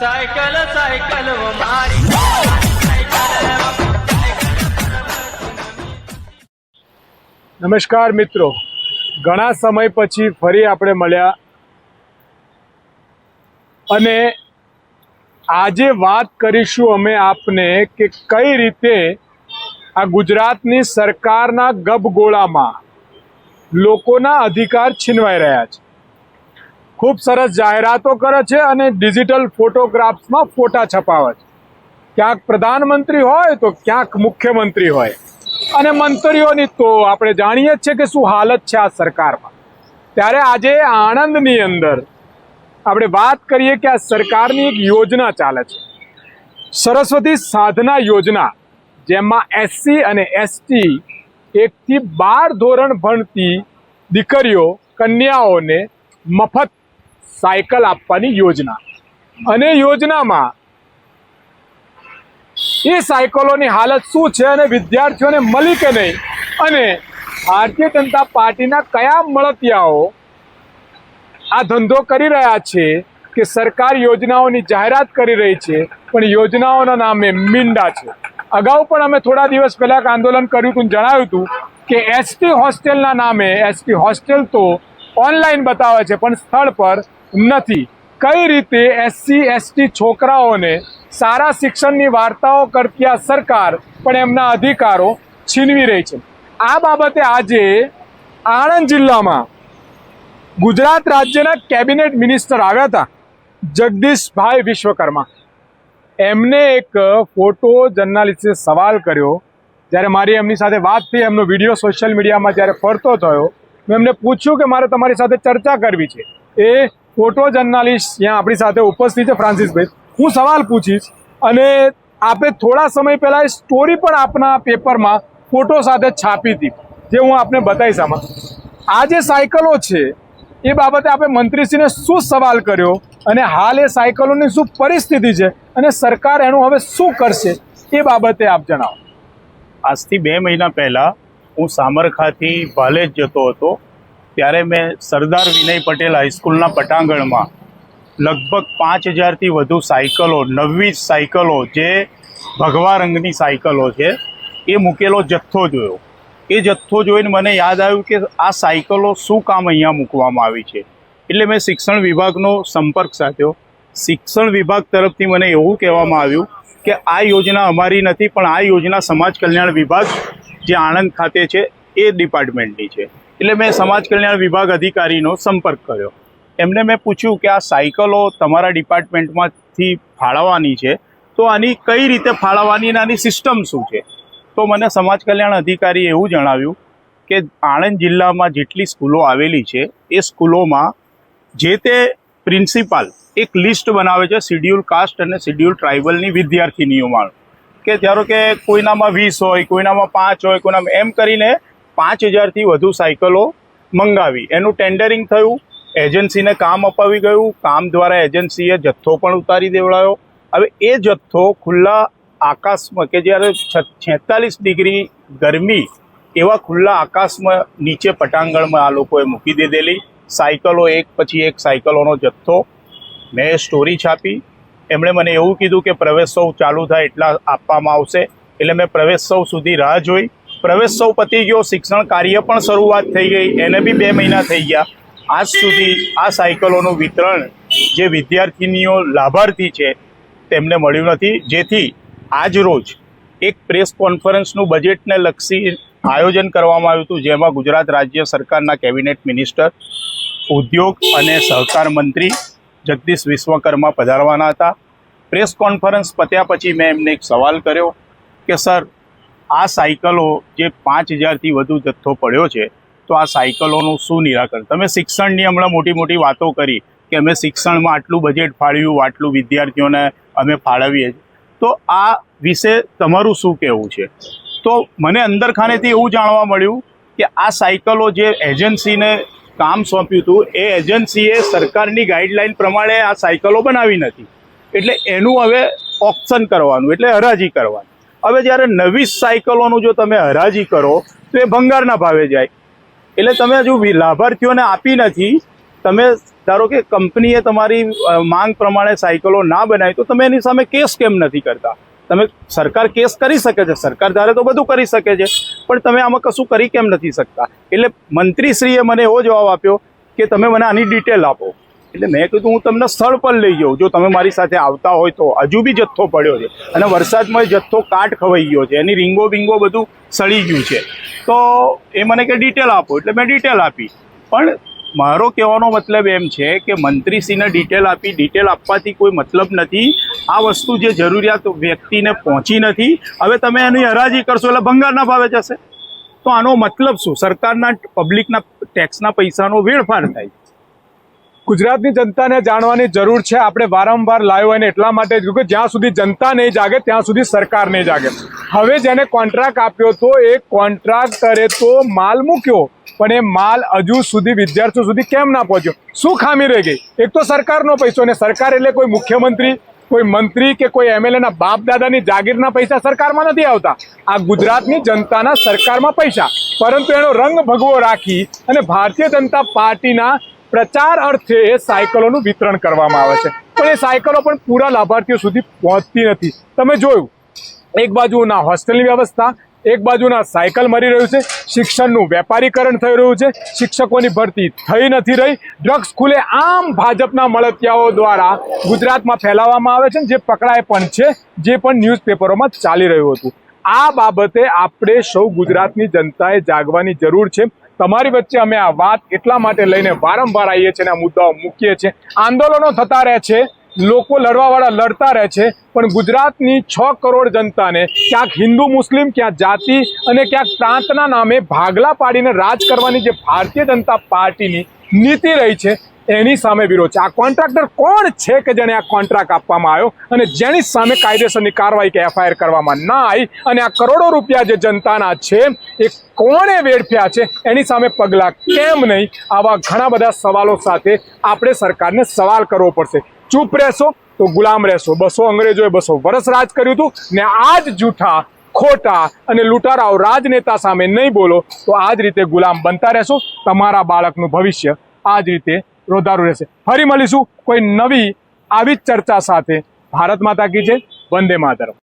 Cycle cycle મારી. નમસ્કાર મિત્રો. ઘણા સમય પછી ફરી આપણે મળ્યા. અને આજે વાત કરીશું અમે આપને કે કઈ રીતે આ ગુજરાતની સરકારના ગબગોળામાં લોકોના અધિકાર છીનવાઈ રહ્યા છે. ખૂબ સરસ જાહેરાતો કરે છે અને ડિજિટલ ફોટોગ્રાફ્સમાં ફોટા છપાવે છે. ક્યાંક પ્રધાનમંત્રી હોય તો ક્યાંક મુખ્યમંત્રી હોય. અને મંત્રીઓની તો આપણે જાણીએ જ છે કે શું હાલત છે આ સરકારમાં. ત્યારે આજે આણંદની અંદર આપણે વાત કરીએ કે આ સરકારની એક યોજના ચાલે છે. સરસ્વતી સાધના યોજના, જેમાં એસસી અને એસટી એકથી બાર ધોરણ ભણતી દીકરીઓ, કન્યાઓને મફત સાયકલ આપવાની યોજના. અને યોજનામાં એ સાયકલોની હાલત શું છે અને વિદ્યાર્થીઓને મળી કે નહીં? અને ભારતીય જનતા પાર્ટીના કયા મળતિયાઓ આ ધંધો કરી રહ્યા છે કે સરકાર યોજનાઓની જાહેરાત કરી રહી છે, પણ યોજનાઓના નામે મીંડા છે? અગાઉ પણ અમે થોડા દિવસ પહેલાં આંદોલન કર્યું હતું જણાવ્યું હતું કે એસટી હોસ્ટેલના નામે, એસટી હોસ્ટેલ તો ઓનલાઈન બતાવે છે, પણ સ્થળ પર નથી. કઈ રીતે એસસી એસટી છોકરાઓને સારા શિક્ષણની વાર્તાઓ કરતી આ સરકાર પણ એમના અધિકારો છીનવી રહી છે? આ બાબતે આજે આણંદ જિલ્લામાં ગુજરાત રાજ્યના કેબિનેટ મિનિસ્ટર આવ્યા હતા, જગદીશભાઈ વિશ્વકર્મા. એમને એક ફોટો જર્નાલિસ્ટે સવાલ કર્યો. જ્યારે મારી એમની સાથે વાત થઈ, એમનો વીડિયો સોશિયલ મીડિયામાં જ્યારે ફરતો થયો મેં એમને પૂછ્યું કે મારે તમારી સાથે ચર્ચા કરવી છે. એ ફોટો જર્નાલિસ્ટ ત્યાં આપણી સાથે ઉપસ્થિત છે ફ્રાન્સિસભાઈ. હું સવાલ પૂછીશ અને આપે થોડા સમય પહેલાં એ સ્ટોરી પણ આપના પેપરમાં ફોટો સાથે છાપી હતી, જે હું આપને બતાવીશ આમાં. આ જે સાયકલો છે, એ બાબતે આપણે મંત્રીશ્રીને શું સવાલ કર્યો અને હાલ એ સાયકલોની શું પરિસ્થિતિ છે અને સરકાર એનું હવે શું કરશે, એ બાબતે આપ જણાવો. આજથી બે મહિના પહેલાં હું સામરખાથી ભાલેજ જતો હતો, ત્યારે મેં સરદાર વિનય પટેલ હાઈસ્કૂલના પટાંગણમાં લગભગ પાંચ હજારથી વધુ સાયકલો નવી સાયકલો જે ભગવા રંગની સાયકલો છે, એ મૂકેલો જથ્થો જોયો. એ જથ્થો જોઈને મને યાદ આવ્યું કે આ સાયકલો શું કામ અહીંયા મૂકવામાં આવી છે. એટલે મેં શિક્ષણ વિભાગનો સંપર્ક સાધ્યો. શિક્ષણ વિભાગ તરફથી મને એવું કહેવામાં આવ્યું કે આ યોજના અમારી નથી, પણ આ યોજના સમાજ કલ્યાણ વિભાગ જે આણંદ ખાતે છે, એ ડિપાર્ટમેન્ટની છે. એટલે મેં સમાજ કલ્યાણ વિભાગ અધિકારીનો સંપર્ક કર્યો. એમને મેં પૂછ્યું કે આ સાયકલો તમારા ડિપાર્ટમેન્ટમાંથી ફાળવવાની છે, તો આની કઈ રીતે ફાળવવાની અને આની સિસ્ટમ શું છે? તો મને સમાજ કલ્યાણ અધિકારીએ એવું જણાવ્યું કે આણંદ જિલ્લામાં જેટલી સ્કૂલો આવેલી છે, એ સ્કૂલોમાં જે તે પ્રિન્સિપાલ એક લિસ્ટ બનાવે છે, શિડ્યુલ કાસ્ટ અને શિડ્યુલ ટ્રાઇબલની વિદ્યાર્થીનીઓમાં. કે ધારો કે કોઈનામાં વીસ હોય, કોઈનામાં પાંચ હોય, કોઈનામાં એમ કરીને પાંચ હજારથી વધુ સાયકલો મંગાવી. એનું ટેન્ડરિંગ થયું, એજન્સીને કામ અપાવી ગયું, કામ દ્વારા એજન્સીએ જથ્થો પણ ઉતારી દેવડાયો. હવે એ જથ્થો ખુલ્લા આકાશમાં કે જ્યારે છેતાલીસ ડિગ્રી ગરમી એવા ખુલ્લા આકાશમાં નીચે પટાંગણમાં આ લોકોએ મૂકી દીધેલી. સાયકલો એક પછી એક સાયકલોનો જથ્થો. મેં સ્ટોરી છાપી. એમણે મને એવું કીધું કે પ્રવેશોત્સવ ચાલુ થાય એટલા આપવામાં આવશે. એટલે મેં પ્રવેશોત્સવ સુધી રાહ જોઈ. પ્રવેશોત્સવ પતી ગયો. શિક્ષણ કાર્ય પણ શરૂઆત થઈ ગઈ. એને બી બે મહિના થઈ ગયા. આજ સુધી આ સાયકલોનું વિતરણ જે વિદ્યાર્થીનીઓ લાભાર્થી છે, તેમને મળ્યું નથી. જેથી આજ રોજ એક પ્રેસ કોન્ફરન્સનું બજેટને લક્ષી આયોજન કરવામાં આવ્યું હતું, જેમાં ગુજરાત રાજ્ય સરકારના કેબિનેટ મિનિસ્ટર, ઉદ્યોગ અને સહકાર મંત્રી જગદીશ વિશ્વકર્મા પધારવાના હતા. પ્રેસ કોન્ફરન્સ પત્યા પછી મેં એમને એક સવાલ કર્યો કે, સર, આ સાયકલો જે પાંચ હજારથી વધુ જથ્થો પડ્યો છે, તો આ સાયકલોનું શું નિરાકરણ? તમે શિક્ષણની હમણાં મોટી મોટી વાતો કરી કે, અમે શિક્ષણમાં આટલું બજેટ ફાળવ્યું, આટલું વિદ્યાર્થીઓને અમે ફાળવીએ તો આ વિશે તમારું શું કહેવું છે? તો મને અંદર ખાનેથી એવું જાણવા મળ્યું કે આ સાયકલો જે એજન્સીને કામ સોંપ્યું હતું, એ એજન્સીએ સરકારની ગાઈડલાઈન પ્રમાણે આ સાયકલો બનાવી નથી. એટલે એનું હવે ઓપ્શન કરવાનું, એટલે હરાજી કરવાની. હવે જ્યારે નવી સાયકલોનું જો તમે હરાજી કરો, તો એ ભંગારના ભાવે જાય. એટલે તમે હજુ લાભાર્થીઓને આપી નથી, તમે ધારો કે કંપનીએ તમારી માંગ પ્રમાણે સાયકલો ના બનાવી, તો તમે એની સામે કેસ કેમ નથી કરતા? તમે સરકાર કેસ કરી શકે છે, સરકાર ધારે તો બધું કરી શકે છે, પણ તમે આમાં કશું કરી કેમ નથી શકતા? એટલે મંત્રીશ્રીએ મને એવો જવાબ આપ્યો કે તમે મને આની ડિટેલ આપો. એટલે મેં કીધું, હું તમને સ્થળ પર લઈ જાઉં. જો તમે મારી સાથે આવતા હોય તો. હજુ બી જથ્થો પડ્યો છે અને વરસાદમાં જથ્થો કાટ ખવાઈ ગયો છે. એની રીંગો બિંગો બધું સડી ગયું છે. તો એ મને કે ડિટેલ આપો. એટલે મેં ડિટેલ આપી. પણ મારો કહેવાનો મતલબ એમ છે કે મંત્રીશ્રીને ડિટેલ આપી ડિટેલ આપવાથી કોઈ મતલબ નથી. આ વસ્તુ જે જરૂરિયાત વ્યક્તિને પહોંચી નથી. હવે તમે એની હરાજી કરશો એટલે ભંગારના ભાવે જશે. તો આનો મતલબ શું? સરકારના પબ્લિકના ટેક્સના પૈસાનો વેડફાર થાય. ગુજરાતની જનતાને જાણવાની જરૂર છે. આપણે વારંવાર લાવ્યો અને એટલા માટે કે જ્યાં સુધી જનતા નહીં જાગે, ત્યાં સુધી સરકાર નહીં જાગે. હવે જેને કોન્ટ્રાક્ટ આપ્યો તો એ કોન્ટ્રાક્ટરે તો માલ મૂક્યો. પણ એ માલ હજુ સુધી વિદ્યાર્થીઓ સુધી કેમ ના પહોંચ્યો? શું ખામી રહી ગઈ? એક તો સરકારનો પૈસો અને સરકાર એટલે કોઈ મુખ્યમંત્રી, કોઈ મંત્રી કે કોઈ એમએલએના બાપ દાદાની જાગીરના પૈસા સરકારમાં નથી આવતા. આ ગુજરાતની જનતાના સરકારમાં પૈસા. પરંતુ એનો રંગ ભગવો રાખી અને ભારતીય જનતા પાર્ટીના પ્રચાર અર્થે એ સાયકલોનું વિતરણ કરવામાં આવે છે. પણ એ સાયકલો પણ પૂરા લાભાર્થીઓ સુધી પહોંચતી નથી. તમે જોયું? એક બાજુના હોસ્ટેલની વ્યવસ્થા એક બાજુના સાયકલ મરી રહ્યું છે, શિક્ષણનું વેપારીકરણ થઈ રહ્યું છે, શિક્ષકોની ભરતી થઈ નથી રહી. ડ્રગ્સ ખુલે આમ ભાજપના મળતિયાઓ દ્વારા ગુજરાતમાં ફેલાવવામાં આવે છે જે પકડાય પણ છે, જે પણ ન્યૂઝપેપરોમાં ચાલી રહ્યું હતું. આ બાબતે આપણે સૌ ગુજરાતની જનતાએ જાગવાની જરૂર છે. તમારી વચ્ચે અમે આ વાત એટલા માટે લઈને વારંવાર આવીએ છીએ અને આ મુદ્દાઓ મૂકીએ છીએ. આંદોલનો થતા રહે છે. લોકો લડવાવાળા લડતા રહે છે, પણ ગુજરાતની છ કરોડ જનતાને ક્યાંક હિન્દુ, મુસ્લિમ, ક્યાંક જાતિ અને ક્યાંક પ્રાંતના નામે ભાગલા પાડીને રાજ કરવાની જે ભારતીય જનતા પાર્ટીની નીતિ રહી છે, એની સામે વિરોધ છે. આ કોન્ટ્રાક્ટર કોણ છે કે જેને આ કોન્ટ્રાક્ટ આપવામાં આવ્યો? અને જેની સામે કાયદેસરની કાર્યવાહી કે એફઆઈઆર કરવામાં ના આવી અને આ કરોડો રૂપિયા જે જનતાના છે, એ કોણે વેડફ્યા છે, એની સામે પગલાં કેમ નહીં? આવા ઘણા બધા સવાલો સાથે આપણે સરકારને સવાલ કરવો પડશે. ચૂપ રહેશો તો ગુલામ રહેશો. બસો અંગ્રેજોએ બસો વર્ષ રાજ કર્યું હતું ને આ જ જૂઠા, ખોટા અને લૂંટારાઓ રાજનેતા સામે નહીં બોલો તો આ જ રીતે ગુલામ બનતા રહેશો. તમારા બાળકનું ભવિષ્ય આ જ રીતે રોધારું રહેશે. ફરી મળીશું કોઈ નવી આવી જ ચર્ચા સાથે. ભારત માતા કી છે વંદે માતરમ.